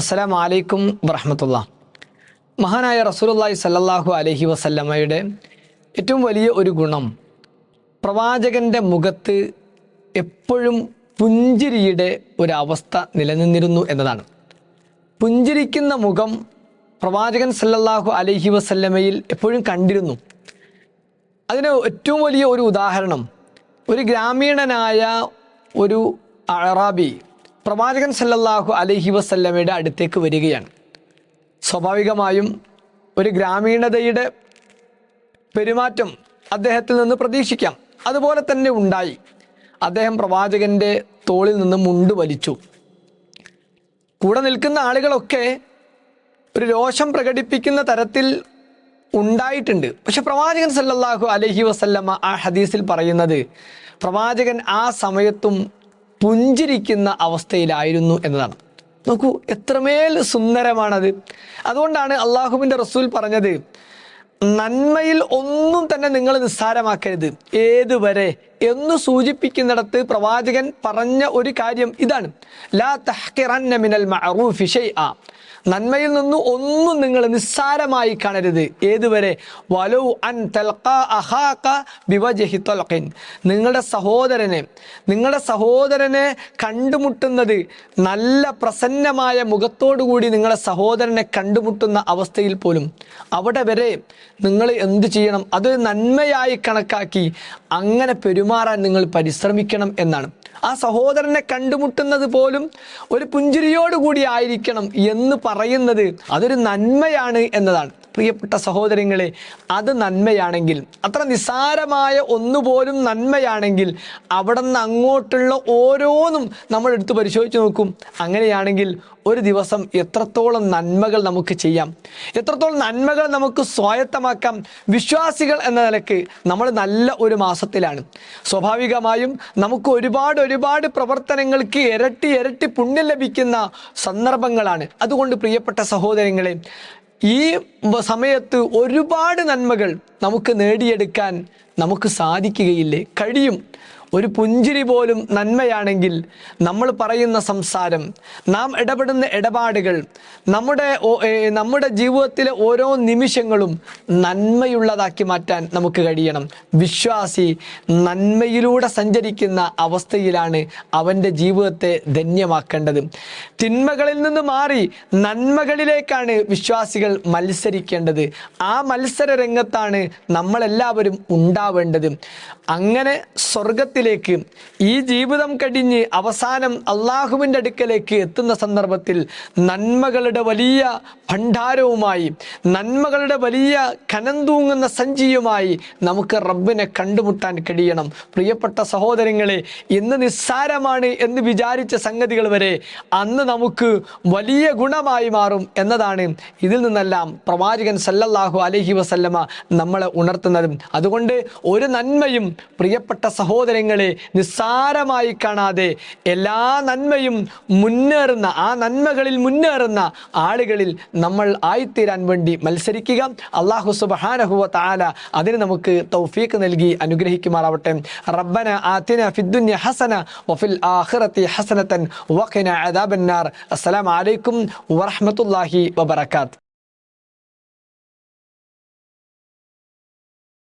അസ്സലാം വലൈക്കും വറഹമത്തുള്ള. മഹാനായ റസൂലുള്ളാഹി സല്ലാഹു അലഹി വസല്ലമ്മയുടെ ഏറ്റവും വലിയ ഒരു ഗുണം പ്രവാചകന്റെ മുഖത്ത് എപ്പോഴും പുഞ്ചിരിയുടെ ഒരവസ്ഥ നിലനിന്നിരുന്നു എന്നതാണ്. പുഞ്ചിരിക്കുന്ന മുഖം പ്രവാചകൻ സല്ലല്ലാഹു അലഹി വസല്ലമയിൽ എപ്പോഴും കണ്ടിരുന്നു. അതിന് ഏറ്റവും വലിയ ഒരു ഉദാഹരണം ഒരു ഗ്രാമീണനായ ഒരു അറാബി പ്രവാചകൻ സല്ലല്ലാഹു അലൈഹി വസല്ലമയുടെ അടുത്തേക്ക് വരികയാണ്. സ്വാഭാവികമായും ഒരു ഗ്രാമീണതയുടെ പെരുമാറ്റം അദ്ദേഹത്തിൽ നിന്ന് പ്രതീക്ഷിക്കാം. അതുപോലെ തന്നെ ഉണ്ടായി. അദ്ദേഹം പ്രവാചകന്റെ തോളിൽ നിന്ന് മുണ്ട് വലിച്ചു. കൂടെ നിൽക്കുന്ന ആളുകളൊക്കെ ഒരു രോഷം പ്രകടിപ്പിക്കുന്ന തരത്തിൽ ഉണ്ടായിട്ടുണ്ട്. പക്ഷെ പ്രവാചകൻ സല്ലല്ലാഹു അലൈഹി വസല്ലമ ആ ഹദീസിൽ പറയുന്നത് പ്രവാചകൻ ആ സമയത്തും പുഞ്ചിരിക്കുന്ന അവസ്ഥയിലായിരുന്നു എന്നതാണ്. നോക്കൂ എത്രമേൽ സുന്ദരമാണത്. അതുകൊണ്ടാണ് അള്ളാഹുവിന്റെ റസൂൽ പറഞ്ഞത് നന്മയിൽ ഒന്നും തന്നെ നിങ്ങൾ നിസ്സാരമാക്കരുത്. ഏതുവരെ എന്ന് സൂചിപ്പിക്കുന്നിടത്ത് പ്രവാചകൻ പറഞ്ഞ ഒരു കാര്യം ഇതാണ്. ലാ തഹ്കിറന്ന മിനൽ മഅറൂഫി ഷൈഅ. നന്മയിൽ നിന്ന് ഒന്നും നിങ്ങൾ നിസ്സാരമായി കാണരുത്. ഏതുവരെ? വലൗ അൻ തൽഖാ അഹാക ബിവജഹി തൽഖിൻ. നിങ്ങളുടെ സഹോദരനെ നിങ്ങളുടെ സഹോദരനെ കണ്ടുമുട്ടുന്നത് നല്ല പ്രസന്നമായ മുഖത്തോടുകൂടി നിങ്ങളുടെ സഹോദരനെ കണ്ടുമുട്ടുന്ന അവസ്ഥയിൽ പോലും. അവിടെ വരെ നിങ്ങൾ എന്ത് ചെയ്യണം? അത് നന്മയായി കണക്കാക്കി അങ്ങനെ പെരുമാറാൻ നിങ്ങൾ പരിശ്രമിക്കണം എന്നാണ്. ആ സഹോദരനെ കണ്ടുമുട്ടുന്നത് പോലും ഒരു പുഞ്ചിരിയോടുകൂടി ആയിരിക്കണം എന്ന് പറയുന്നത് അതൊരു നന്മയാണ് എന്നതാണ്. പ്രിയപ്പെട്ട സഹോദരങ്ങളെ അത് നന്മയാണെങ്കിൽ അത്ര നിസ്സാരമായ ഒന്നുപോലും നന്മയാണെങ്കിൽ അവിടെ നിന്ന് അങ്ങോട്ടുള്ള ഓരോന്നും നമ്മൾ എടുത്ത് പരിശോധിച്ച് നോക്കും. അങ്ങനെയാണെങ്കിൽ ഒരു ദിവസം എത്രത്തോളം നന്മകൾ നമുക്ക് ചെയ്യാം. എത്രത്തോളം നന്മകൾ നമുക്ക് സ്വായത്തമാക്കാം. വിശ്വാസികൾ എന്ന നിലയ്ക്ക് നമ്മൾ നല്ല ഒരു മാസത്തിലാണ്. സ്വാഭാവികമായും നമുക്ക് ഒരുപാട് ഒരുപാട് പ്രവർത്തനങ്ങൾക്ക് ഇരട്ടി ഇരട്ടി പുണ്യം ലഭിക്കുന്ന സന്ദർഭങ്ങളാണ്. അതുകൊണ്ട് പ്രിയപ്പെട്ട സഹോദരങ്ങളെ ഈ സമയത്ത് ഒരുപാട് നന്മകൾ നമുക്ക് നേടിയെടുക്കാൻ നമുക്ക് സാധിക്കുകയില്ലേ? കഴിയും. ഒരു പുഞ്ചിരി പോലും നന്മയാണെങ്കിൽ നമ്മൾ പറയുന്ന സംസാരം നാം ഇടപെടുന്ന ഇടപാടുകൾ നമ്മുടെ നമ്മുടെ ജീവിതത്തിലെ ഓരോ നിമിഷങ്ങളും നന്മയുള്ളതാക്കി മാറ്റാൻ നമുക്ക് കഴിയണം. വിശ്വാസി നന്മയിലൂടെ സഞ്ചരിക്കുന്ന അവസ്ഥയിലാണ് അവന്റെ ജീവിതത്തെ ധന്യമാക്കേണ്ടത്. തിന്മകളിൽ നിന്ന് മാറി നന്മകളിലേക്കാണ് വിശ്വാസികൾ മത്സരിക്കേണ്ടത്. ആ മത്സര രംഗത്താണ് നമ്മളെല്ലാവരും ഉണ്ടാവേണ്ടത്. അങ്ങനെ സ്വർഗത്തിലേക്ക് ഈ ജീവിതം കഴിഞ്ഞ് അവസാനം അള്ളാഹുവിന്റെ അടുക്കലേക്ക് എത്തുന്ന സന്ദർഭത്തിൽ നന്മകളുടെ വലിയ ഭണ്ഡാരവുമായി നന്മകളുടെ വലിയ കനം തൂങ്ങുന്ന സഞ്ചിയുമായി നമുക്ക് റബ്ബിനെ കണ്ടുമുട്ടാൻ കഴിയണം. പ്രിയപ്പെട്ട സഹോദരങ്ങളെ ഇന്ന് നിസ്സാരമാണ് എന്ന് വിചാരിച്ച സംഗതികൾ വരെ അന്ന് നമുക്ക് വലിയ ഗുണമായി മാറും എന്നതാണ് ഇതിൽ നിന്നെല്ലാം പ്രവാചകൻ സല്ലല്ലാഹു അലഹി വസല്ലമ നമ്മളെ ഉണർത്തുന്നതും. അതുകൊണ്ട് ഒരു നന്മയും പ്രിയപ്പെട്ട സഹോദരങ്ങളെ നിസ്സാരമായി കാണാതെ എല്ലാ നന്മയും മുന്നേറുന്ന ആ നന്മകളിൽ മുന്നേറുന്ന ആളുകളിൽ നമ്മൾ ആയിത്തീരാൻ വേണ്ടി മത്സരിക്കുക. അള്ളാഹു സുബഹാനഹുവ താല അതിന് നമുക്ക് തൗഫീക്ക് നൽകി അനുഗ്രഹിക്കുമാറാവട്ടെ. റബ്ബന ആതിന ഫിദ്ദുന്യ ഹസന വഫിൽ ആഖിറതി ഹസനത്തൻ വഖിന അദാബന്നാർ. അസ്സലാമു അലൈക്കും വറഹ്മത്തുള്ളാഹി വബറകാത്ത്.